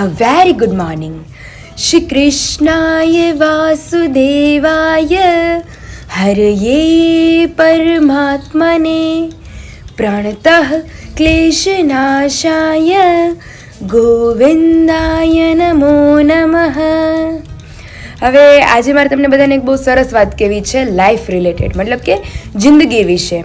a very good morning. Shri Krishnaya Vasudevaya Haraye Paramatmane Pranatah Kleshanashaya ગોવિંદાય નમો નમઃ હવે આજે મારે તમને બધાને એક બહુ સરસ વાત કહેવી છે લાઈફ રિલેટેડ મતલબ કે જિંદગી વિશે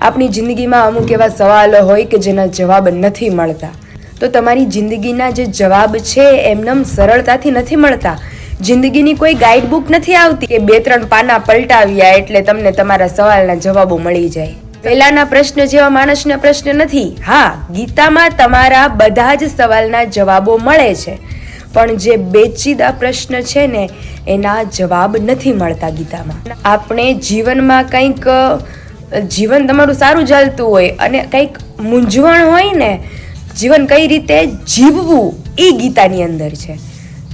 આપણી જિંદગીમાં અમુક એવા સવાલો હોય કે જેના જવાબ નથી મળતા તો તમારી જિંદગીના જે જવાબ છે એમનેમ સરળતાથી નથી મળતા. જિંદગીની કોઈ ગાઈડ બુક નથી આવતી કે બે ત્રણ પાના પલટાવ્યા એટલે તમને તમારા સવાલના જવાબો મળી જાય. પહેલાના પ્રશ્ન જેવા માણસના પ્રશ્ન નથી. હા, ગીતામાં તમારા બધા જ સવાલના જવાબો મળે છે. પણ જે બેચીદા પ્રશ્ન છે ને, એના જવાબ નથી મળતા ગીતામાં. આપણે જીવનમાં કંઈક, જીવન તમારું સારું ચાલતું હોય અને કંઈક મૂંઝવણ હોય ને જીવન કઈ રીતે જીવવું એ ગીતાની અંદર છે.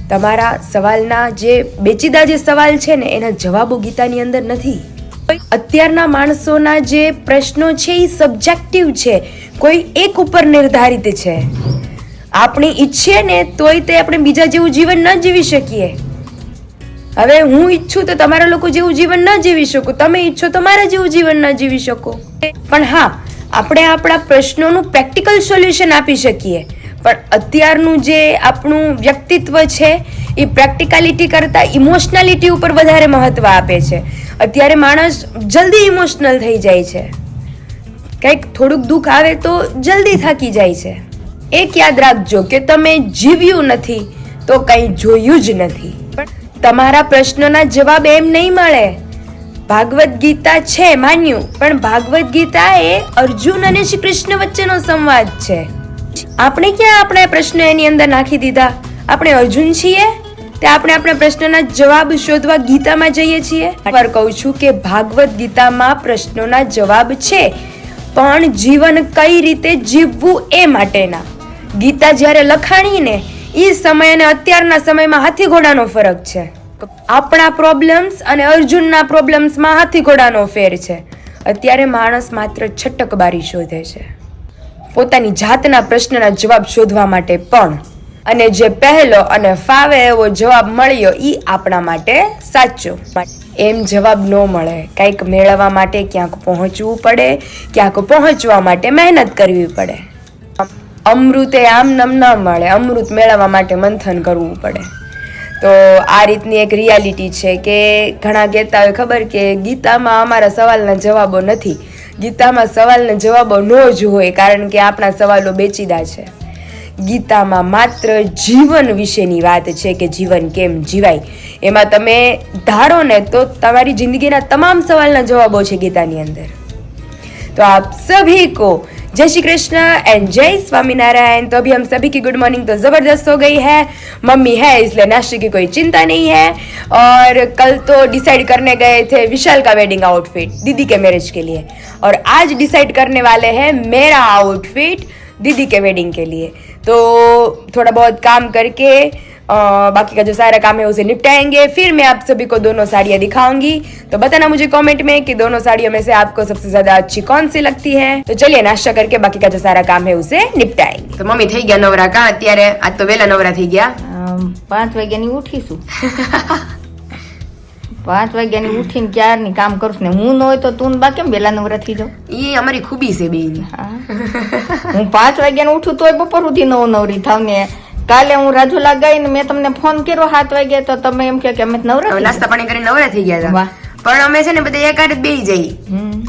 તમારા સવાલના જે બેચીદા જે સવાલ છે ને, એના જવાબો ગીતાની અંદર નથી. અત્યારના માણસોના જે પ્રશ્નો છે એ સબ્જેક્ટિવ છે. કોઈ એક ઉપર નિર્ધારિત છે. આપણે ઈચ્છીએ ને તોય તે આપણે બીજા જેવું જીવન ન જીવી શકીએ. હવે હું ઈચ્છું તો તમારા લોકો જેવું જીવન ન જીવી શકો. તમે ઈચ્છો તો મારા જેવું જીવન ન જીવી શકો. પણ હા આપણે આપણા પ્રશ્નોનું પ્રેક્ટિકલ સોલ્યુશન આપી શકીએ. પણ અત્યારનું જે આપણું વ્યક્તિત્વ છે, એ પ્રેક્ટિકાલિટી કરતાં ઇમોશનાલિટી ઉપર વધારે મહત્વ આપે છે. અત્યારે માણસ જલ્દી ઇમોશનલ થઈ જાય છે. કંઈક થોડુંક દુઃખ આવે તો જલ્દી થાકી જાય છે. એક યાદ રાખજો કે તમે જીવ્યું નથી, તો કંઈ જોયું જ નથી. પણ તમારા પ્રશ્નોના જવાબ એમ નહીં મળે. ભાગવત ગીતા છે, માન્યું. પણ ભાગવત ગીતા એ અર્જુન અને શ્રી કૃષ્ણ વચ્ચેનો સંવાદ છે. આપણે ક્યાં આપણે પ્રશ્ન એની અંદર નાખી દીધા? આપણે અર્જુન છીએ? તે આપણે આપણા પ્રશ્નના જવાબ શોધવા ગીતામાં જઈએ છીએ? વાર કહું છું કે ભાગવત ગીતામાં પ્રશ્નોના જવાબ છે, પણ જીવન કઈ રીતે જીવવું એ માટેના? ગીતા જ્યારે લખાણી ને એ સમય અને અત્યારના સમયમાં હાથી ઘોડાનો ફરક છે. આપણા પ્રોબ્લેમ્સ અને અર્જુનના પ્રોબ્લેમ્સમાં હાથી ઘોડાનો ફેર છે. અત્યારે માણસ માત્ર છટકબારી શોધે છે. પોતાની જાતના પ્રશ્નના જવાબ શોધવા માટે પણ. અને જે પહેલો અને ફાવે એવો જવાબ મળ્યો એ આપણા માટે સાચો. એમ જવાબ ન મળે. કંઈક મેળવવા માટે ક્યાંક પહોંચવું પડે, ક્યાંક પહોંચવા માટે મહેનત કરવી પડે. અમૃતે આમ નમ ન મળે. અમૃત મેળવવા માટે મંથન કરવું પડે. તો આ રીતની એક રિયાલિટી છે કે ઘણા કહેતા હોય, ખબર કે ગીતામાં અમારા સવાલના જવાબો નથી. ગીતામાં સવાલના જવાબો ન જ હોય, કારણ કે આપણા સવાલો બેચીદા છે. ગીતામાં માત્ર જીવન વિશેની વાત છે કે જીવન કેમ જીવાય? એમાં તમે ધારો ને તો તમારી જિંદગીના તમામ સવાલના જવાબો છે ગીતાની અંદર. તો આપ સભી કો जय श्री कृष्ण एंड जय स्वामीनारायण। तो अभी हम सभी की गुड मॉर्निंग तो ज़बरदस्त हो गई है। मम्मी है, इसलिए नाश्ते की कोई चिंता नहीं है। और कल तो डिसाइड करने गए थे विशाल का वेडिंग आउटफिट दीदी के मैरिज के लिए। और आज डिसाइड करने वाले हैं मेरा आउटफिट दीदी के वेडिंग के लिए। तो थोड़ा बहुत काम करके अ, बाकी का जो सारा काम है उसे निपटाएंगे फिर मैं आप सभी को दोनों साड़ियाँ दिखाऊंगी तो बताना मुझे कमेंट में कि दोनों साड़ियों में से आपको सबसे ज्यादा अच्छी कौन सी लगती है तो चलिए नाश्ता करके बाकी का जो सारा काम है उसे निपटाएंगे तो मम्मी થઈ ગયા નવરા કા અત્યારે આજ તો વેલા નવરા થઈ ગયા અમ, પાંચ વાગ્યાની ઉઠીશું પાંચ વાગ્યાની ઉઠીને ક્યારની કામ કરું છું ને હું ન હોય તો તું ને બા કેમ વેલા નવરા થઈ જાઉં એ અમારી ખૂબી છે બેની હા. હું પાંચ વાગ્યાને ઉઠું તોય બપોર સુધી નવ નવરી થાવ ને કાલે હું રાજુલા ગઈ ને મેં તમને ફોન કર્યો સાત વાગે તો તમે એમ કે અમે નવરા નાસ્તા પાણી કરીને નવરા થઈ ગયા હતા. પણ અમે છે ને બધા એક હારે બે જઈ.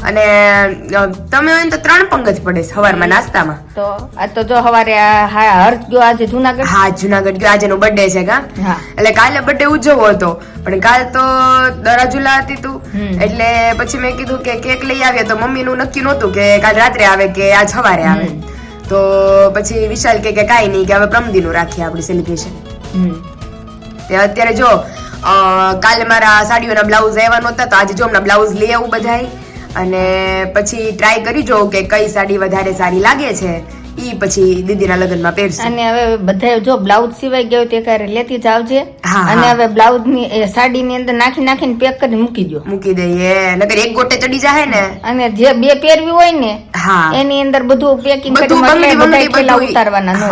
અને તમે હોય તો ત્રણ પંગજ પડે સવારમાં નાસ્તામાં. તો આ તો જો સવારે હા હર્ષ ગયો આજે જુનાગઢ? હા જુનાગઢ ગયો. આજે નો બર્થડે છે કા? એટલે કાલે બર્થડે ઉજવવો હતો. પણ કાલ તો દરાજુલા હતી તું. એટલે પછી મેં કીધું કે કેક લઈ આવ્યા તો મમ્મીનું નક્કી નહોતું કે કાલ રાત્રે આવે કે આજ સવારે આવે. તો પછી વિશાલ કે કે કાંઈ નહીં કે હવે પ્રમદીનું રાખીએ આપણી સેલિબ્રેશન હમ. તે અત્યારે જો કાલે મારા સાડીઓના બ્લાઉઝ આવ્યા નહોતા તો આજે જો હમણાં બ્લાઉઝ લઈ આવું બધાય. અને પછી ટ્રાય કરી જોઉં કે કઈ સાડી વધારે સારી લાગે છે. ઈ પછી દીદીના લગ્નમાં પહેરશું. અને હવે બધા જો બ્લાઉઝ સિવાય ગયો તે ક્યારે લેતી જ આવજે. અને હવે બ્લાઉઝની સાડી ની અંદર નાખી નાખીને પેક કરીને મૂકી દો મૂકી દઈએ. નકર એક ગોટે ચડી જાય ને. અને જે બે પહેરવી હોય ને હા. એની અંદર બધું પેકિંગ કરી બંગડી બધા થેલા ઉતારવાના ન.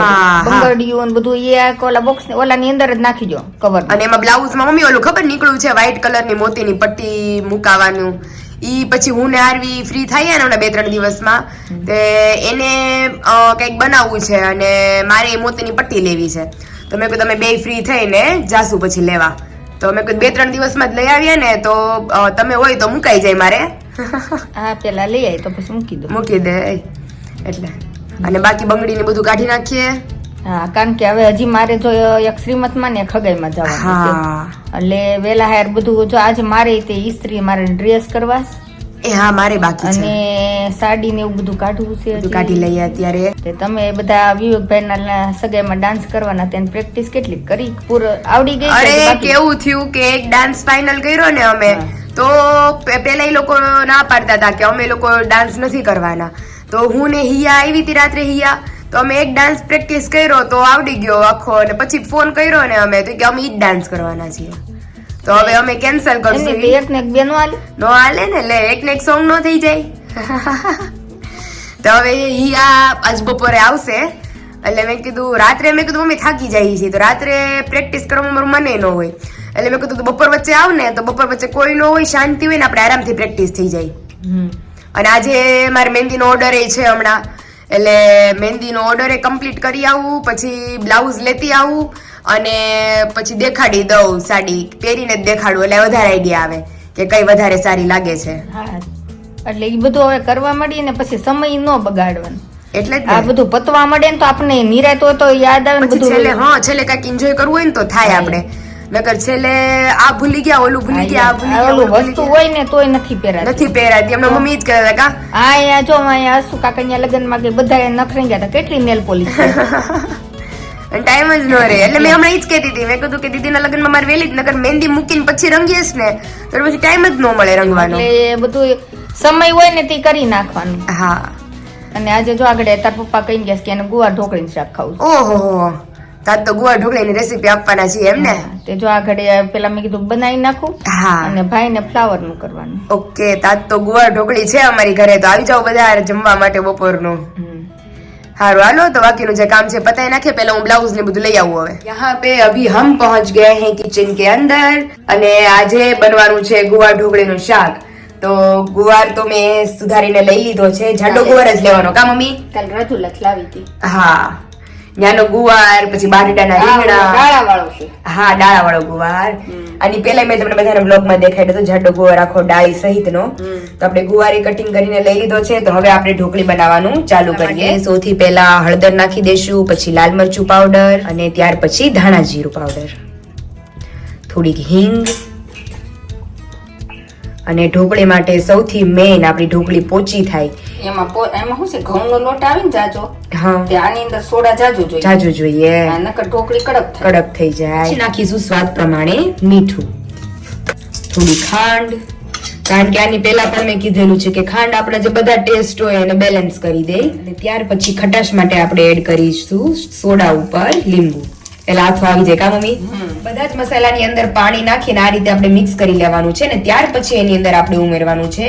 બંગડીયું ને બધું એ ઓલા બોક્સ ઓલા ની અંદર જ નાખી દો કવર અને એમાં બ્લાઉઝમાં મમ્મી ઓલું ખબર નીકળ્યું છે વ્હાઈટ મોતી ની પટ્ટી મુકાવાનું. ઈ પછી હું ને આરવી ફ્રી થઈએ ને હમણાં બે ત્રણ દિવસમાં તે એને કંઈક બનાવવું છે અને મારે એ મોતીની પટ્ટી લેવી છે. તો મેં કીધું તમે બે ફ્રી થઈને જાશું પછી લેવા. તો મેં કીધું બે ત્રણ દિવસમાં જ લઈ આવીએ ને તો તમે હોય તો મુકાઈ જાય મારે. હા પેલા લઈ આવી તો પછી મૂકી દો. મૂકી દે એટલે. અને બાકી બંગડીને બધું કાઢી નાખીએ. હા કારણ કે હવે હજી મારે જો એક શ્રીમતમાં ને એક હગાઈમાં જવાનું છે. એટલે વેલા હાર બધું જો આજે મારે તે ઈસ્ત્રી મારે ડ્રેસ કરવા એ હા મારે બાકી છે. અને સાડી ને એવું બધું કાઢવું છે બધું. કાઢી લઈએ અત્યારે. તે તમે બધા વિવેકભાઈ સગાઈમાં ડાન્સ કરવાના તેની પ્રેક્ટિસ કેટલી? કરી પૂરો આવડી ગઈ અરે કેવું થયું કે એક ડાન્સ ફાઇનલ કર્યો ને અમે તો પેલા એ લોકો ના પાડતા હતા કે અમે લોકો ડાન્સ નથી કરવાના. તો હું ને હિયા આવી હતી રાત્રે હિયા તો અમે એક ડાન્સ પ્રેક્ટિસ કર્યો તો આવડી ગયો આખો અને પછી ફોન કર્યો ને અમે તો કે અમે ઈ જ ડાન્સ કરવાના છીએ. તો હવે અમે કેન્સલ કરશું. એક ને એક બેનો આલી નો હાલે ને લે એક ને એક સોંગ નો થઈ જાય. તો હવે હિયા આજ બપોરે આવશે. એટલે મેં કીધું રાત્રે મેં કીધું મમ્મી થાકી જાય છે. તો રાત્રે પ્રેક્ટિસ કરવામાં મારું મને ન હોય. એટલે મેં કીધું તું બપોર વચ્ચે આવ ને તો બપોર વચ્ચે કોઈ ન હોય શાંતિ હોય ને આપણે આરામથી પ્રેક્ટિસ થઈ જાય. અને આજે મારે મહેંદીનો ઓર્ડર એ છે હમણાં. એટલે મહેંદીનો ઓર્ડર એ કમ્પ્લીટ કરી આવું પછી બ્લાઉઝ લેતી આવું અને પછી દેખાડી દઉં સાડી પહેરીને જ દેખાડું એટલે વધારે આઈડિયા આવે કે કઈ વધારે સારી લાગે છે. એટલે એ બધું હવે કરવા મળી ને પછી સમય ન બગાડવાનો. એટલે આ બધું પતવા મળે ને તો આપણે નિરાત હોય તો યાદ આવે ને છેલ્લે હા છેલ્લે કાંઈક એન્જોય કરવું હોય ને તો થાય આપણે. નકર છેલ્લે આ ભૂલી ગયા ઓલું ભૂલી ગયા આ ભૂલી ગયા ઓલું વસ્તુ હોય ને તોય નથી પહેરાતી. નથી પહેરાતી. એમના મમ્મી જ કહેતા કા? હા અહીંયા જો અહીંયા અસુ કાકાના લગ્નમાં કે બધા નખરી ગયા હતા. કેટલી નેલ પોલીસ ટાઈમ જ ન રહે. એટલે મેં હમણાં ઈ જ કહેતી હતી. મેં કીધું કે દીદીના લગ્નમાં મારે વહેલી જ નગર મહેંદી મૂકીને પછી રંગીએ જ ને. તો પછી ટાઈમ જ ન મળે રંગવાનો. એટલે બધું સમય હોય ને તે કરી નાખવાનું. હા. અને આજે જો આગળ તાર પપ્પા કહી ગયા કે એને ગુવાર ઢોકળીને શાક ખાવું. ઓહો. તાર તો ગુવા ઢોકળીની રેસીપી આપવાના છે એમ ને? તે જો આ ઘડી પેલા મેં કીધું બનાવી નાખું હા. અને ભાઈ ને ફ્લાવરનું કરવાનું. ઓકે તાર તો ગુવા ઢોકળી છે અમારી ઘરે તો આવી જાવ બધા જમવા માટે બપોરનું. હારું હાલો તો બાકીનું જે કામ છે પતાઈ નાખે. પેલા હું બ્લાઉઝ ને બધું લઈ આવું હવે. યહાં પે અભી હમ પહોંચ ગયા હે કિચન કે અંદર. અને આજે બનવાનું છે ગુવા ઢોકળીનું શાક. તો ગુવાર તો મેં સુધારીને લઈ લીધો છે. જાડો ગુવાર જ લેવાનો. કા મમ્મી? કાલ રજુ લખલાવી હતી. હા. ત્યાંનો ગુવાર પછી બારડાના રીંગણા. હા ડાળા વાળો ગુવાર. અને પેલા મેં તમને બધાને બ્લોગમાં દેખાડ્યો હતો જાડો ગુવાર આખો ડાળી સહિતનો. તો આપણે ગુવારી કટિંગ કરીને લઈ લીધો છે. તો હવે આપણે ઢોકળી બનાવવાનું ચાલુ કરીએ. સૌથી પહેલા હળદર નાખી દેશું પછી લાલ મરચું પાવડર અને ત્યાર પછી ધાણા જીરું પાવડર થોડીક હિંગ અને ઢોકળી માટે સૌથી મેઇન આપણી ઢોકળી પોચી થાય. એમાં એમાં શું છે? ઘઉંનો લોટ આવે ને જાજો હા. તે આની અંદર સોડા જાજો જોઈએ. જાજો જોઈએ. આ નકર ઢોકળી કડક થાય. કડક થઈ જાય. નાખીશું સ્વાદ પ્રમાણે મીઠું. થોડી ખાંડ. કારણ કે આની પહેલા પણ મેં કીધેલું છે કે ખાંડ આપણા જે બધા ટેસ્ટ હોય એને બેલેન્સ કરી દે. અને ત્યાર પછી ખટાશ માટે આપણે એડ કરીશું સોડા ઉપર લીંબુ. પેલા આથો આવી જાય કા મમ્મી? બધા જ મસાલાની અંદર પાણી નાખીને આ રીતે આપણે મિક્સ કરી લેવાનું છે ને ત્યાર પછી એની અંદર આપણે ઉમેરવાનું છે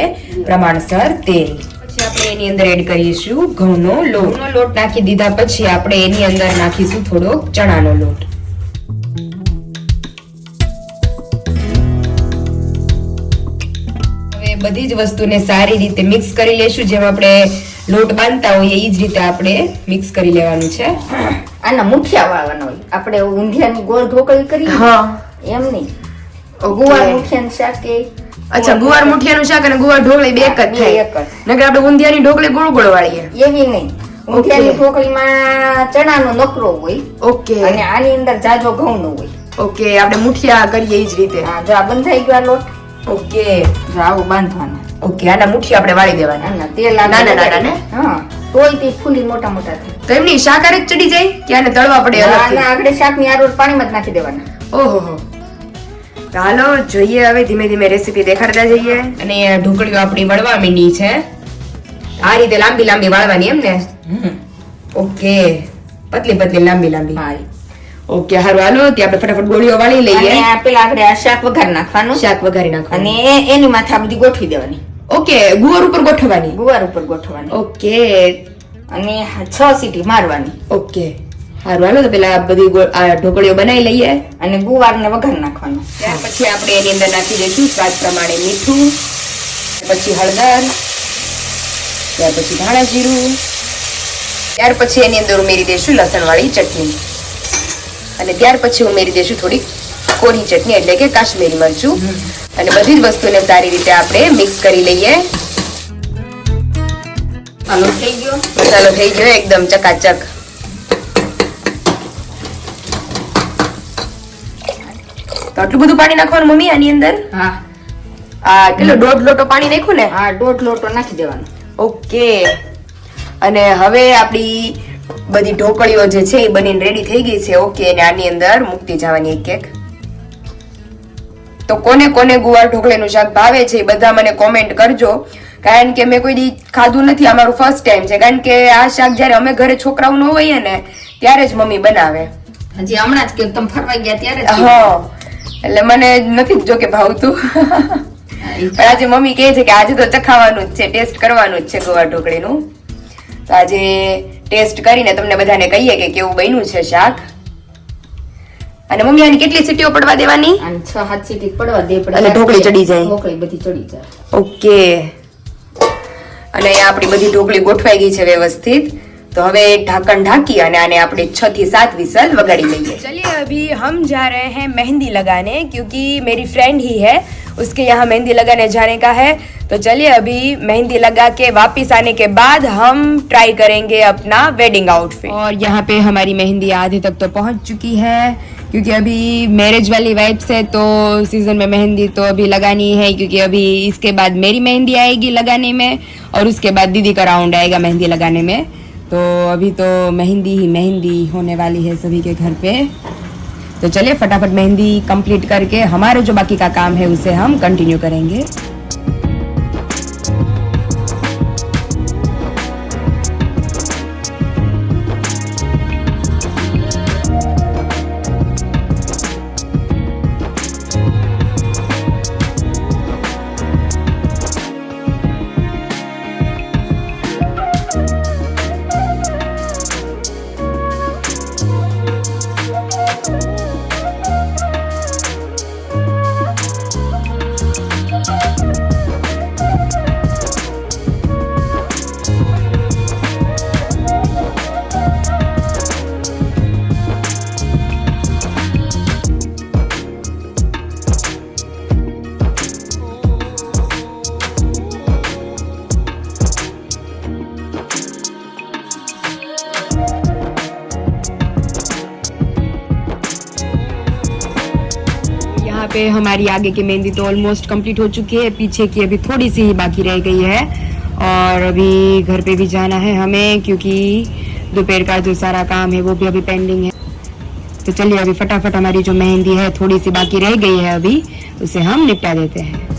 પ્રમાણસર તેલ. પછી આપણે એની અંદર એડ કરીશું ઘઉંનો લોટ. ઘઉંનો લોટ નાખી દીધા પછી આપણે એની અંદર નાખીશું થોડો ચણાનો લોટ. હવે બધી જ વસ્તુને સારી રીતે મિક્સ કરી લેશું. જેમ આપણે લોટ બાંધતા હોઈએ એ જ રીતે આપણે મિક્સ કરી લેવાનું છે. આના મુઠિયા વાળવાના હોય. આપણે ઊંધિયાની ગોળ ઢોકળી કરી હા. એમ નહીં. ગુવાર મુઠિયાનું શાક એ. અચ્છા ગુવાર મુઠિયાનું શાક અને ગુવાર ઢોકળી બે એક જ થાય. એક જ. નકર આપણે ઊંધિયાની ઢોકળી ગોળ ગોળ વાળીએ. એવી નહીં. ઊંધિયાની ઢોકળીમાં ચણાનો નકરો હોય ઓકે. અને આની અંદર જાજો ઘઉંનો હોય. ઓકે આપણે મુઠિયા કરીએ એ જ રીતે. હા જો આ બંધાઈ ગયો લોટ. ઓકે. જો આવું બાંધવાનું. ઓકે આના મુઠિયા આપણે વાળી દેવાના. તેલ નાના નાના ને? હા તોય તે ફૂલી મોટા મોટા થાય. તો એમની શાક આરે ચડી જાય કે આને તળવા પડે અલગથી? આગળ શાકની આરોટ પાણીમાં જ નાખી દેવાના. ઓહો તો હાલો જોઈએ હવે ધીમે ધીમે રેસીપી દેખાડતા જઈએ. અને ઢોકળીઓ આપણી વળવા માંડી છે. આ રીતે લાંબી લાંબી વાળવાની એમ ને ઓકે. પતલી પતલી લાંબી લાંબી. હા ઓકે હારું હાલો ત્યાં આપણે ફટાફટ ગોળીઓ વાળી લઈએ. અને પેલા આગળ આ શાક વઘાર નાખવાનું. શાક વઘારી નાખવાનું. અને એની માથે આ બધી ગોઠવી દેવાની. ઓકે ગુવાર ઉપર ગોઠવવાની. ગુવાર ઉપર ગોઠવવાની. ઓકે. અને છ સીટી મારવાની. ઓકે. સારું હાલો તો પેલા બધી આ ઢોકળીઓ બનાવી લઈએ. અને ગુવારને વઘાર નાખવાનો. ત્યાર પછી આપણે એની અંદર નાખી દઈશું સ્વાદ પ્રમાણે મીઠું પછી હળદર ત્યાર પછી ધાણા જીરું ત્યાર પછી એની અંદર ઉમેરી દઈશું લસણવાળી ચટણી. અને ત્યાર પછી ઉમેરી દઈશું થોડી કોરી ચટણી એટલે કે કાશ્મીરી મરચું. અને બધી જ વસ્તુને સારી રીતે આપણે મિક્સ કરી લઈએ. આનો થઈ ગયો. મસાલો થઈ ગયો એકદમ ચકાચક. તો આટલું બધું પાણી નાખવાનું મમ્મી આની અંદર? હા. આ કેટલો દોઢ લોટો પાણી નાખ્યું ને? હા દોઢ લોટો નાખી દેવાનો. ઓકે. અને હવે આપણી બધી ઢોકળીઓ જે છે એ બનીને રેડી થઈ ગઈ છે. ઓકે અને આની અંદર મૂકતી જવાની એક એક. તો કોને કોને ગુવાર ઢોકળીનું શાક ભાવે છે એ બધા મને કોમેન્ટ કરજો. કારણ કે મેં કોઈ દી ખાધું નથી અમારું ફર્સ્ટ ટાઈમ છે. કારણ કે આ શાક જ્યારે અમે ઘરે છોકરાઓ ન હોઈએ ને ત્યારે જ મમ્મી બનાવે. હજી હમણાં જ કે તમે ફરવા ગયા ત્યારે હા. એટલે મને નથી જો કે ભાવતું પણ આજે મમ્મી કહે છે કે આજે તો ચખાવાનું જ છે ટેસ્ટ કરવાનું જ છે ગોવા ઢોકળીનું. તો આજે ટેસ્ટ કરીને તમને બધાને કહીએ કે કેવું બન્યું છે શાક. અને મમ્મી આની કેટલી સીટીઓ પડવા દેવાની? અને છ હાથ સીટી પડવા દે પડે અને ઢોકળી ચડી જાય. ઢોકળી બધી ચડી જાય. ઓકે. અને આપણી બધી ઢોકળી ગોઠવાઈ ગઈ છે વ્યવસ્થિત તો હવે ઢાંકણ ઢાંકી અને આને આપણે છ થી સાત વિસલ વગાડી લઈએ ચલિए अभी हम जा रहे हैं मेहंदी लगाने क्योंकि मेरी फ्रेंड ही है उसके यहाँ मेहंदी लगाने जाने का है तो चलिए अभी मेहंदी लगा के वापस आने के बाद हम ट्राई करेंगे अपना वेडिंग आउटफिट और यहाँ पे हमारी मेहंदी आधे तक तो पहुँच चुकी है क्योंकि अभी मैरिज वाली वाइब्स है तो सीज़न में मेहंदी तो अभी लगानी है क्योंकि अभी इसके बाद मेरी मेहंदी आएगी लगाने में, और उसके बाद दीदी का राउंड आएगा मेहंदी लगाने में। तो अभी तो मेहंदी ही मेहंदी होने वाली है सभी के घर पे। तो चलिए फटाफट मेहंदी कंप्लीट करके, हमारे जो बाकी का काम है, उसे हम कंटिन्यू करेंगे। पे हमारी आगे की मेहंदी तो ऑलमोस्ट कंप्लीट हो चुकी है। पीछे की अभी थोड़ी सी ही बाकी रह गई है। और अभी घर पे भी जाना है हमें, क्योंकि दोपहर का जो सारा काम है वो भी अभी पेंडिंग है। तो चलिए अभी फटाफट हमारी जो मेहंदी है, थोड़ी सी बाकी रह गई है अभी, उसे हम निपटा देते हैं।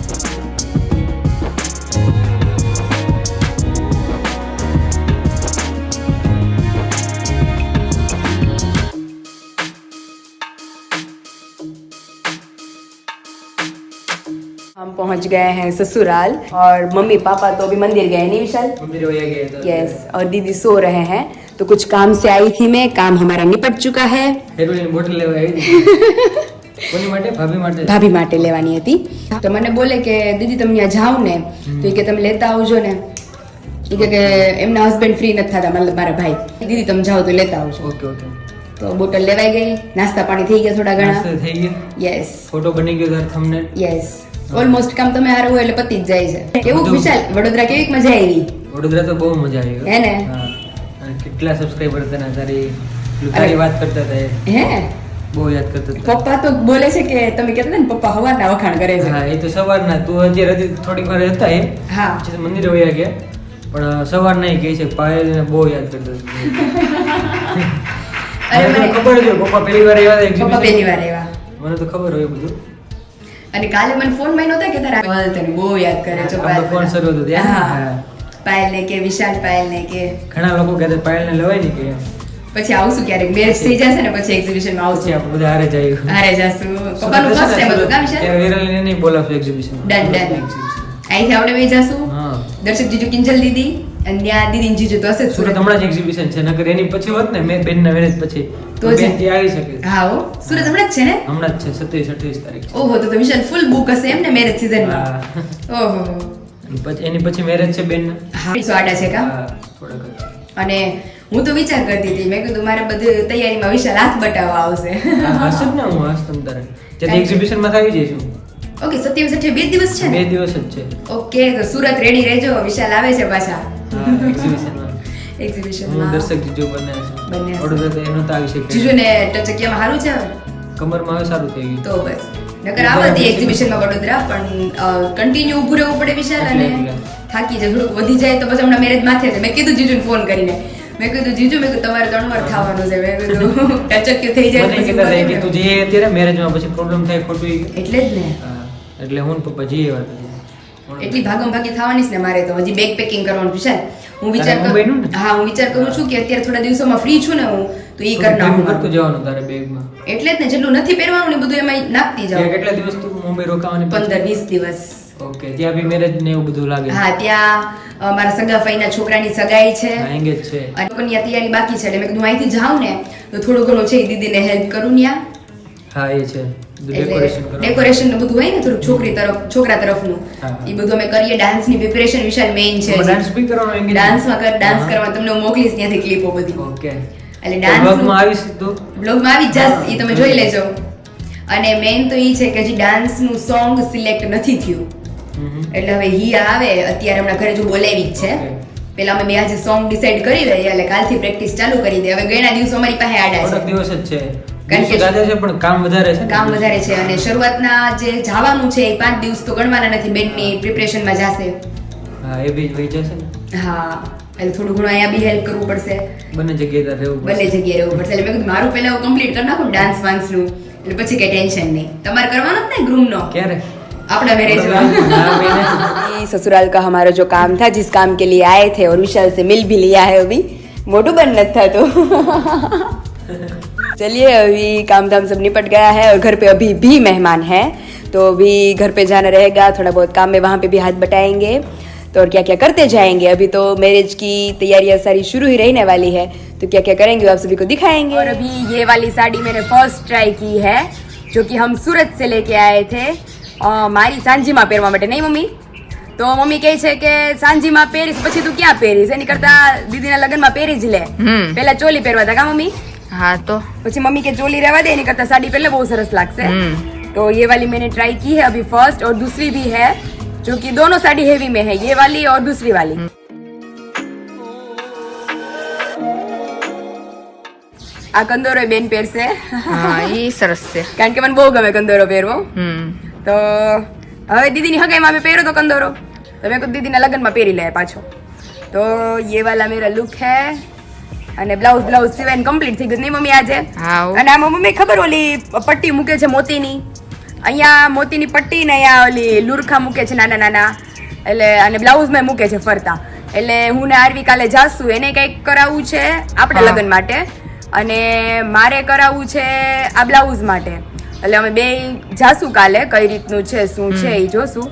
पहुंच गए हैं ससुराल और मम्मी पापा तो अभी मंदिर गए नहीं विशाल મંદિર વયા ગયા હતા यस और दीदी सो रहे हैं तो कुछ काम से आई थी मैं काम हमारा निपट चुका है હેરોઈન બોટલ લેવા આવી હતી કોની માટે ભાભી માટે ભાભી માટે લેવાની હતી તો મને બોલે કે દીદી તમે ત્યાં જાઓ ને તો એ કે તમે લેતા આવજો ને એ કે કે એમના હસબન્ડ ફ્રી નથી થતા મતલબ મારા ભાઈ દીદી તમે જાઓ તો લેતા આવજો ઓકે ઓકે તો બોટલ લેવાઈ ગઈ નાસ્તા પાણી થઈ ગયા થોડા ઘણા નાસ્તો થઈ ગયો યસ ફોટો બની ગયો તાર થંબનેલ યસ ઓલમોસ્ટ કામ તમે હારું એટલે પતી જ જાય છે. કેવું વિશાલ વડોદરા કેવી મજા આવી? વડોદરા તો બહુ મજા આવી હે. ને? કેટલા સબસ્ક્રાઇબર હતા તારી તારી વાત કરતા હતા હે? બહુ યાદ કરતા પપ્પા તો બોલે છે કે તમે કહેતા ને પપ્પા હવારના વખાણ કરે છે. હા એ તો સવારના. તું હજી હજી થોડીક વાર હતા એ. હા. મંદિરે વયા ગયા. પણ સવાર ના કહે છે પાયલને બહુ યાદ કરતો અરે મને મને- ખબર છે પપ્પા પહેલી વાર આવ્યા પપ્પા પહેલી વાર આવ્યા. મને તો ખબર હોય બધું. અને કાલે મને ફોનમાં નહોતા કે તારા પાયલ તને બહુ યાદ કરે છો ફોન શરૂ હતો ત્યાં? પાયલ ને કે વિશાલ પાયલ ને કે. ઘણા લોકો કહેતા પાયલને લવાય ને કે? પછી આવશું ક્યારેક મેરેજ થઈ જશે ને પછી એક્ઝિબિશનમાં આવશું આપણે બધા હારે જઈએ હારે જાશું પપ્પાનું ફર્સ્ટ ટાઈમ હતું કા વિશાલ? વિરલ ને નહીં બોલાવશું એક્ઝિબિશન ડન ડન. અહીંથી આપણે બે જાશું. હા. દર્શક જીજુ કિંજલ દીદી. ત્યાં દીદી જીજુ તો હશે સુરત હમણાં જ એક્ઝિબિશન છે. નકર એની પછી હોત ને મેં બેન ના મેરેજ પછી. તો. બેન ત્યાં આવી શકે. હા હો. સુરત હમણાં જ છે ને? હમણાં જ છે સત્યાવીસ અઠ્યાવીસ તારીખ ઓહો તો તો વિશાલ ફૂલ બુક હશે એમ ને મેરેજ સિઝનમાં. ઓહો. પછી એની પછી મેરેજ છે બેન હા સો આડા છે કા? અને હું તો વિચાર કરતી હતી મેં કીધું મારે બધું તૈયારીમાં વિશાલ હાથ બટાવવા આવશે. હશે ને હું હશ તમ તારે. જ્યાંથી એક્ઝિબિશનમાં આવી જઈશું. ઓકે સત્યાવીસ અઠ્યાવીસ બે દિવસ છે બે દિવસ જ છે. ઓકે તો સુરત રેડી રહેજો વિશાલ આવે છે પાછા. એક્ઝિબિશન એક્ઝિબિશનમાં દર્શક જીજુ બને બંને છે. તો એનો તો આવી શકે જીજુને ટચકિયામાં સારું છે કમરમાં હવે સારું થઈ ગયું. તો બસ. નકર આવતી એક્ઝિબિશનમાં વડોદરા પણ કન્ટિન્યુ ઊભું રહેવું પડે વિશાલ અને. થાકી જાય થોડુંક વધી જાય તો પછી હમણાં મેરેજ માથે છે. મેં કીધું જીજુને ફોન કરીને. મેં કીધું જીજુ મેં કીધું તમારે ત્રણ વાર થવાનું છે. મેં કીધું ટચક્યું થઈ જાય મને પછી કહેતા કે તું જઈએ અત્યારે મેરેજમાં પછી પ્રોબ્લેમ થાય ખોટું એટલે જ ને. એટલે હું પપ્પા જઈએ વાત એટલી ભાગમ ભાગી થવાની છે ને મારે તો. હજી બેગ પેકિંગ કરવાનું છે. હું વિચાર કરું હા હું વિચાર કરું છું કે અત્યારે થોડા દિવસોમાં ફ્રી છું ને હું તો ઈ કરી નાખું કરતું જવાનું તારે બેગમાં? એટલે જ ને જેટલું નથી પહેરવાનું ને બધું એમાં નાખતી જાવ કેટલા દિવસ તું મુંબઈ રોકાવાની પંદર વીસ દિવસ. ઓકે ત્યાં બી મેરેજ ને એવું બધું લાગે? હા ત્યાં મારા સગા ફઈના છોકરાની સગાઈ છે. એંગેજ છે. અને લોકોની આ તૈયારી બાકી છે. એટલે મેં કીધું અહીંથી જાઉં ને તો થોડું ઘણું છે દીદીને હેલ્પ કરું ન્યા. હા એ છે. ડેકોરેશનનું બધું હોય ને થોડું છોકરી તરફ છોકરા તરફનું. એ બધું અમે કરીએ. ડાન્સની પ્રિપેરેશન વિશાલ મેઇન છે ડાન્સ બી કરવાનો ડાન્સમાં ડાન્સ કરવા તમને હું મોકલીશ ત્યાંથી ક્લિપો બધી. ઓકે એટલે ડાન્સ બ્લોગ નું- માં આવીશ તો? બ્લોગમાં આવી જ એ તમે જોઈ લેજો. અને મેઇન તો એ છે કે હજી ડાન્સનું સોંગ સિલેક્ટ નથી થયું. એટલે હવે હી આવે. અત્યારે હમણાં ઘરે જો બોલાવી જ છે. પેલા અમે બે આજે સોંગ ડિસાઈડ કરી દઈએ એટલે કાલથી પ્રેક્ટિસ ચાલુ કરી દે. હવે ગયના દિવસો અમારી પાસે આડા છે. દિવસ જ છે. કારણ કે- દિવસો જાજા છે પણ કામ વધારે છે ને. કામ વધારે છે અને શરૂઆતના જે જવાનું છે એ પાંચ દિવસ તો ગણવાના નથી બેન્ડની પ્રિપરેશનમાં જાશે હા એ બી વહી જશે ને હા એટલે થોડું ઘણું અહીંયા બી હેલ્પ કરવું પડશે બંને જગ્યાએ તારે રહેવું બંને પડશે. જગ્યાએ રહેવું પડશે એટલે મેં કીધું મારું પહેલા કમ્પ્લીટ કરી નાખું ડાન્સ વાન્સનું એટલે પછી કઈ ટેન્શન નહીં તમારે કરવાનો જ ને ગ્રુમનો ક્યારે अपना मैरिज हाँ, मैंने- ससुराल का हमारा जो काम था जिस काम के लिए आए थे और विशाल से मिल भी लिया है अभी मोटू बन था तो चलिए अभी काम धाम सब निपट गया है और घर पे अभी भी मेहमान है तो अभी घर पे जाना रहेगा थोड़ा बहुत काम में वहाँ पे भी हाथ बटाएंगे तो और क्या क्या करते जाएंगे अभी तो मैरिज की तैयारियां सारी शुरू ही रहने वाली है तो क्या क्या करेंगे वो आप सभी को दिखाएंगे और अभी ये वाली साड़ी मैंने फर्स्ट ट्राई की है जो कि हम सूरत से लेके आए थे અ, મારી સાંજીમાં પહેરવા માટે નહીં મમ્મી તો મમ્મી કહે છે કે સાંજીમાં પહેરીશ પછી તું ક્યાં પહેરીશ એની કરતા દીદીના લગ્નમાં પહેરી જ લે હમ. પહેલા ચોલી પહેરવા હતા કા મમ્મી हाँ तो પછી मम्मी के चोली रहवा दे नहीं करता साड़ी पहले बहुत सरस लागसे हम्म। तो ये वाली मैंने ट्राई की है अभी फर्स्ट और दूसरी भी है जो कि दोनों साड़ी हेवी में है ये वाली और दूसरी वाली આ કંદોરો બેન પહેરશે હા ઈ સરસ છે કારણ કે મને બહુ ગમે કંદોરો પહેરવો હમ તો હવે દીદીની હગાઈમાં મેં પહેર્યો તો કંદોરો તો મેં કીધું દીદીના લગ્નમાં પહેરી લે પાછો તો ये वाला मेरा लुक है અને બ્લાઉઝ બ્લાઉઝ સિવાય કમ્પ્લીટ થઈ ગયું નહીં મમ્મી આજે? અને આમાં મમ્મી ખબર ઓલી પટ્ટી મૂકે છે મોતીની? અહીંયા મોતીની પટ્ટી ને અહીંયા ઓલી લુરખા મૂકે છે નાના નાના. એટલે અને બ્લાઉઝમાં મૂકે છે ફરતા. એટલે હું ને આરવી કાલે જાશું એને કંઈક કરાવવું છે આપણે લગ્ન માટે. અને મારે કરાવવું છે આ બ્લાઉઝ માટે. એટલે અમે બે જાશું કાલે કઈ રીતનું છે શું છે એ જોશું.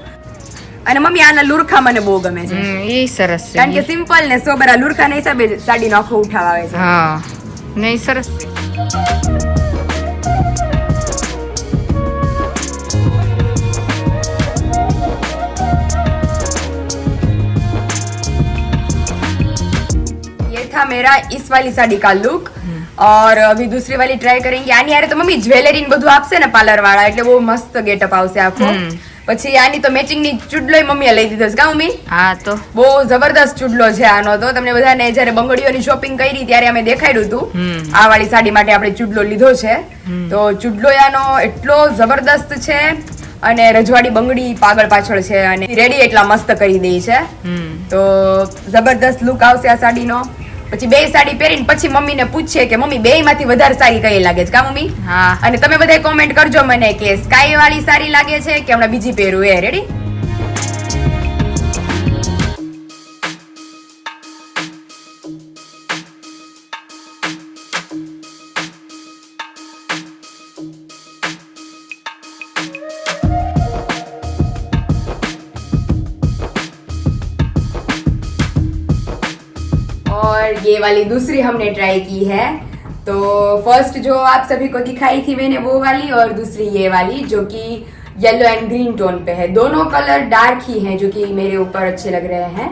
અને મમ્મી આના લુરખા મને બહુ ગમે છે હમ, ઈ સરસ કારણ કે છે સિમ્પલ ને સોબર આ લુરખાના હિસાબે સાડીનો આખો ઉઠાવ આવે છે હા નહીં સરસ છે ये था मेरा इस वाली साड़ी का लुक और अभी दूसरी वाली ट्राई करेंगे આની યારે તો મમ્મી જ્વેલરી ને બધું આપશે ને પાર્લર વાળા એટલે બહુ મસ્ત ગેટઅપ આવશે આખો હમ. પછી આની તો મેચિંગની ચૂડલો મમ્મીએ લઈ દીધો છે કા મમ્મી? હા તો. બહુ જબરદસ્ત ચૂડલો છે આનો તો. તમને બધાને જ્યારે બંગડીઓની શોપિંગ કરી ત્યારે અમે દેખાડ્યું હતું. આ વાળી સાડી માટે આપણે ચૂડલો લીધો છે. તો ચૂડલો આનો એટલો જબરદસ્ત છે અને રજવાડી બંગડી પાગળ પાછળ છે અને રેડી એટલા મસ્ત કરી દે છે. તો જબરદસ્ત લુક આવશે આ સાડીનો. પછી બે સાડી પહેરીને પછી મમ્મીને પૂછીએ કે મમ્મી બે માંથી વધારે સારી કઈ લાગે છે? કા મમ્મી? હા. અને તમે બધા કોમેન્ટ કરજો મને કે સ્કાય વાળી સારી લાગે છે કે હમણાં બીજી પહેરું? એ રેડી ये वाली दूसरी हमने ट्राई की है तो फर्स्ट जो आप सभी को दिखाई थी मैंने वो वाली और दूसरी ये वाली जो कि येलो एंड ग्रीन टोन पे है दोनों कलर डार्क ही हैं जो कि मेरे ऊपर अच्छे लग रहे हैं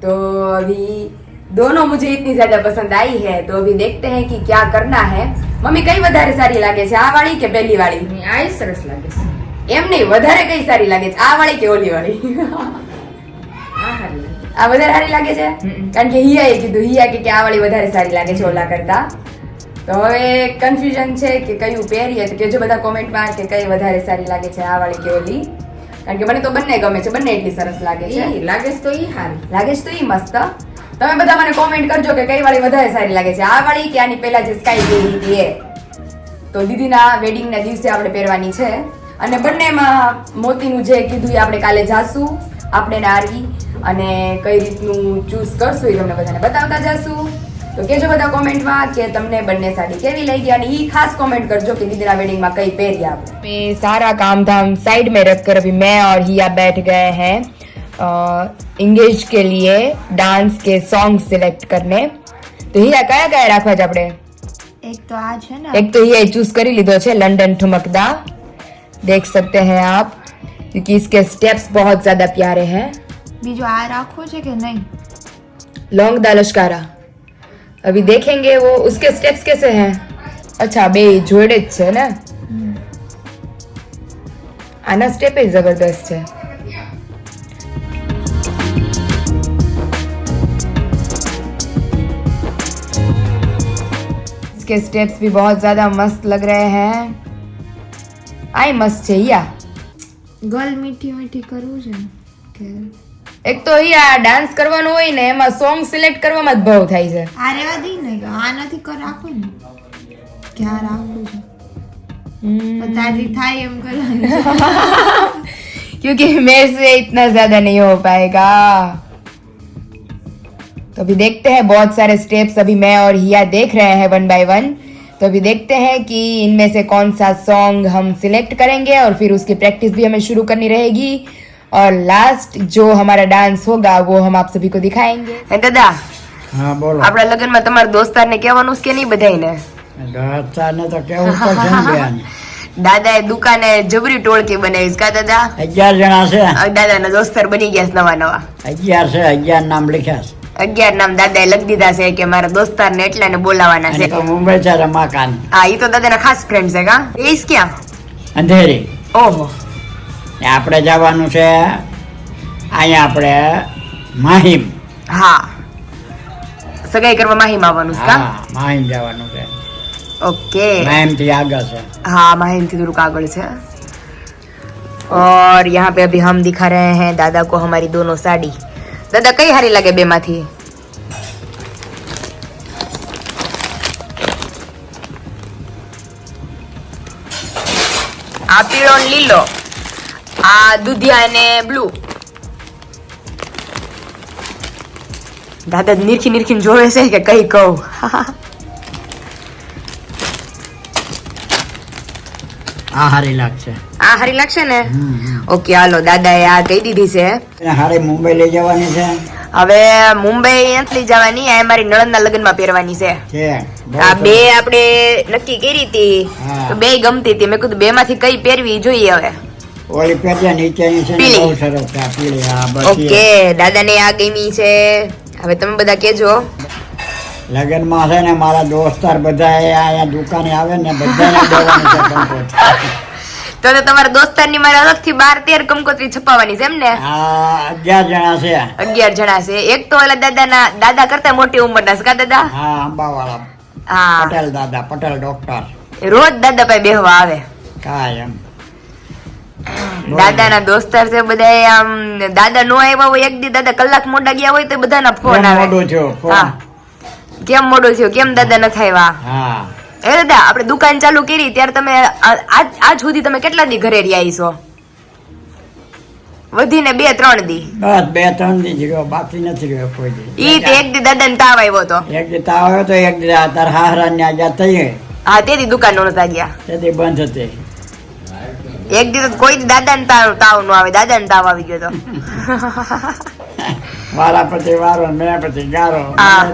तो अभी दोनों मुझे इतनी ज्यादा पसंद आई है तो अभी देखते हैं कि क्या करना है મમ્મી કઈ વધારે સારી લાગે છે આ વાળી કે પહેલી વાળી આ ય સરસ લાગે છે એમ નહીં વધારે કઈ સારી લાગે છે આ વાળી કે ઓલી વાળી આ હારી લાગે આ વધારે સારી લાગે છે? કારણ કે હિયાએ કીધું હિયા કે આ વાળી વધારે સારી લાગે છે ઓલા કરતા. તો હવે કન્ફ્યુઝન છે કે કયું પહેરીએ તો કેજો બધા કોમેન્ટમાં કે કઈ વધારે સારી લાગે છે આ વાળી કે ઓલી. કારણ કે મને તો બંને ગમે છે બંને એટલી સરસ લાગે છે. લાગે છે તો ઈ હારી. લાગે છે તો ઈ મસ્ત. તમે બધા મને કોમેન્ટ કરજો કે કઈ વાળી વધારે સારી લાગે છે. આ વાળી કે આની પહેલા જે સ્કાય પહેરી હતી એ. તો દીદીના વેડિંગના દિવસે આપણે પહેરવાની છે. અને બંનેમાં મોતીનું જે કીધું એ આપણે કાલે જાશું. આપણે નારી અને કઈ રીતનું ચૂઝ કરશું એ તમને બધાને બતાવતા જશું. તો કેજો બધા કોમેન્ટમાં કે તમને બંને સાડી કેવી લઈ ગયા અને એ ખાસ કોમેન્ટ કરજો કે દીદીના વેડિંગમાં કઈ પહેરી આપણે સારા કામધામ સાઈડ મેં રખ કર મેં ઓર હિયા બેઠ ગયે હે. એંગેજ કે લીએ ડાન્સ કે સોંગ સિલેક્ટ કરને. તો હિયા કયા કયા રાખવા છે આપણે? એક તો આ છે ને. એક તો હિયા ચૂઝ કરી લીધો છે લંડન ઠુમકદા. દેખ સકતે હૈ આપ. क्योंकि इसके स्टेप्स बहुत ज्यादा प्यारे हैं બીજો આ રાખવો છે કે નહીં लौंग दा लश्कारा अभी देखेंगे वो उसके स्टेप्स कैसे हैं अच्छा बे जोड़े જ છે ને આના સ્ટેપ જ જબરદસ્ત છે इसके स्टेप्स भी बहुत ज्यादा मस्त लग रहे हैं આય મસ્ત છે યા ગલ મીઠી મીઠી કરવું છે ને કે એક તો યા ડાન્સ કરવાનું હોય ને એમાં સોંગ સિલેક્ટ કરવામાં જ ભાવ થાય છે આ રેવા દઈ ને કે આ નથી કર રાખો ને ક્યાં રાખવું છે તો તારી થાય એમ કરવાનું क्योंकि मेरे से इतना ज्यादा नहीं हो पाएगा तो अभी देखते हैं बहुत सारे स्टेप्स अभी मैं और हिया देख रहे हैं वन बाय वन तो अभी देखते हैं कि इनमें से कौन सा सॉन्ग हम सिलेक्ट करेंगे और फिर उसकी प्रैक्टिस भी हमें शुरू करनी रहेगी और लास्ट जो हमारा डांस होगा वो हम आप सभी को दिखाएंगे दादा હા બોલો આપણા લગ્નમાં તમારા દોસ્તારને કહેવાનું છે કે નહીં બધાને દોસ્તારને તો કેવું પડશે ને બેન દાદાએ દુકાને જબરી ટોળકી બનાવી કા દાદા અગિયાર જણા છે દાદાના દોસ્તાર બની ગયા છે નવા નવા અગિયાર છે અગિયાર નામ લખ્યા છે અગિયાર નામ દાદાએ લખી દીધા છે કે મારા દોસ્તાર ને એટલા ને બોલાવાના અને છે તો મુંબઈ છે રમાકાંત હા એ તો દાદાના ખાસ ફ્રેન્ડ છે કા એસ ક્યાં અંધેરી ઓહો ને આપણે જવાનું છે અહીંયા આપણે માહિમ હા સગાઈ કરવા માહીમ આવવાનું છે કા હા માહિમ જવાનું છે ઓકે માહિમ થી આગળ છે हाँ माहिम થી થોડુંક આગળ છે और यहाँ पे अभी हम दिखा रहे हैं दादा को हमारी दोनों साड़ी દાદા કઈ હારી લાગે બેમાંથી? આ પીળો લીલો. આ દુધિયા અને બ્લુ દાદા નિરખી નીરખી જોવે છે કે કઈ કહું. હા હારી લાગશે આ હારી લાગશે ને. ઓકે હાલો દાદાએ આ કહી દીધી છે. હારે મુંબઈ લઈ જવાની છે? હવે મુંબઈ લઈ જવાની આ મારી નણંદના લગ્નમાં પહેરવાની છે. આ બે આપણે નક્કી કરી હતી. તો બે ગમતી હતી. મેં કીધું બે માંથી કઈ પહેરવી જોઈએ હવે. ઓલી પહેર્યા નીચેની છે. બહુ સરસ. આ પીળી. હા બસ ઓકે દાદાને આ ગમી છે. હવે તમે બધા કેજો લગ્નમાં છે ને મારા દોસ્તાર બધા અહીંયા દુકાને આવે ને બધાને દેવાની છે કંકોત્રી. તો તો તમારા દોસ્તારની મારા અલગથી બાર તેર કંકોત્રી છપાવવાની છે એમ ને? અગિયાર જણા છે. અગિયાર જણા છે. એક તો ઓલા દાદાના દાદા કરતા મોટી ઉંમરના છે કા દાદા? હા અંબાવાળા. હા. પટેલ દાદા પટેલ ડોક્ટર રોજ દાદા પાસે બેહવા આવે. કાય એમ. દાદાના દોસ્તાર છે બધા આમ દાદા નો આવ્યા હોય એક દી દાદા કલાક મોડા ગયા હોય તો બધાના ફોન આવે. મોડો થયો? હા. કેમ મોડું થયું? કેમ દાદા નથી આવ્યા હા. એ દાદા આપણે દુકાન ચાલુ કરી ત્યારે તમે આજ આજ સુધી તમે કેટલા દી ઘરે રહ્યા છો વધીને બે ત્રણ દી. બસ બે ત્રણ દી જ રહ્યો બાકી નથી રહ્યો કોઈ દી. ઈ તે એક દી દાદા ને તાવ આવ્યો તો એક દી તાવ આવ્યો તો એક દી તાર હાહરા ને આજા થઈ હા તે દી દુકાન નતા ગયા. તેથી બંધ હતી. એક દી તો કોઈ દાદા ને તાવ તાવ નો આવે દાદા ને તાવ આવી ગયો તો. મારા પછી વારો મેં પછી ગારો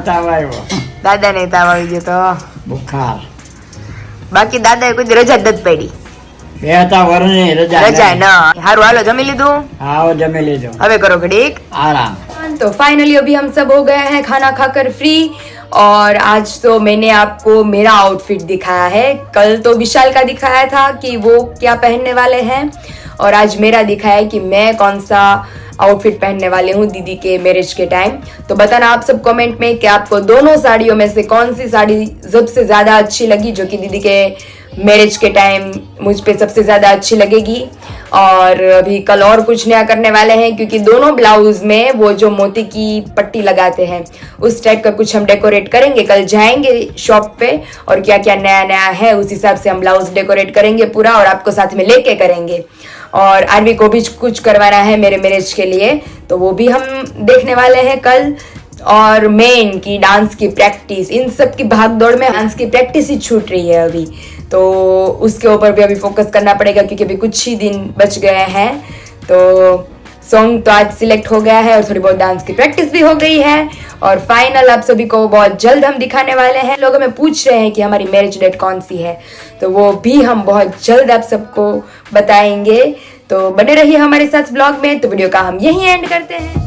તાવ આવ્યો. દાદા ને તાવ આવી ગયો તો. બુખાર. બાકી દાદાએ કોઈ દી રજા જ નથી પડી બે હતા વરની રજા રજા નહીં. ન હારું હાલો જમી લીધું આવો જમી લીધો હવે કરો ઘડીક આરામ तो फाइनली अभी हम सब हो गए हैं खाना खाकर फ्री और आज तो मैंने आपको मेरा आउटफिट दिखाया है कल तो विशाल का दिखाया था कि वो क्या पहनने वाले हैं और आज मेरा दिखाया है कि मैं कौन सा आउटफिट पहनने वाले हूँ दीदी के मैरिज के टाइम तो बताना आप सब कमेंट में कि आपको दोनों साड़ियों में से कौन सी साड़ी सबसे ज़्यादा अच्छी लगी, जो कि दीदी के मैरिज के टाइम मुझ पे सबसे ज़्यादा अच्छी लगेगी। और अभी कल और कुछ नया करने वाले हैं, क्योंकि दोनों ब्लाउज में वो जो मोती की पट्टी लगाते हैं, उस टाइप का कुछ हम डेकोरेट करेंगे। कल जाएँगे शॉप पे और क्या क्या नया नया है, उस हिसाब से हम ब्लाउज डेकोरेट करेंगे पूरा और आपको साथ में लेके करेंगे। और आरवी को भी कुछ करवाना है मेरे मैरिज के लिए तो वो भी हम देखने वाले हैं कल। और मेन की डांस की प्रैक्टिस इन सब की भाग दौड़ में डांस की प्रैक्टिस ही छूट रही है अभी। तो उसके ऊपर भी अभी फोकस करना पड़ेगा, क्योंकि अभी कुछ ही दिन बच गए हैं। तो सॉन्ग तो आज सिलेक्ट हो गया है और थोड़ी बहुत डांस की प्रैक्टिस भी हो गई है। और फाइनल आप सभी को बहुत जल्द हम दिखाने वाले हैं। लोग हमें पूछ रहे हैं कि हमारी मैरिज डेट कौन सी है। तो वो भी हम बहुत जल्द आप सबको बताएँगे। तो बने रहिए हमारे साथ ब्लॉग में। तो वीडियो का हम यही एंड करते हैं।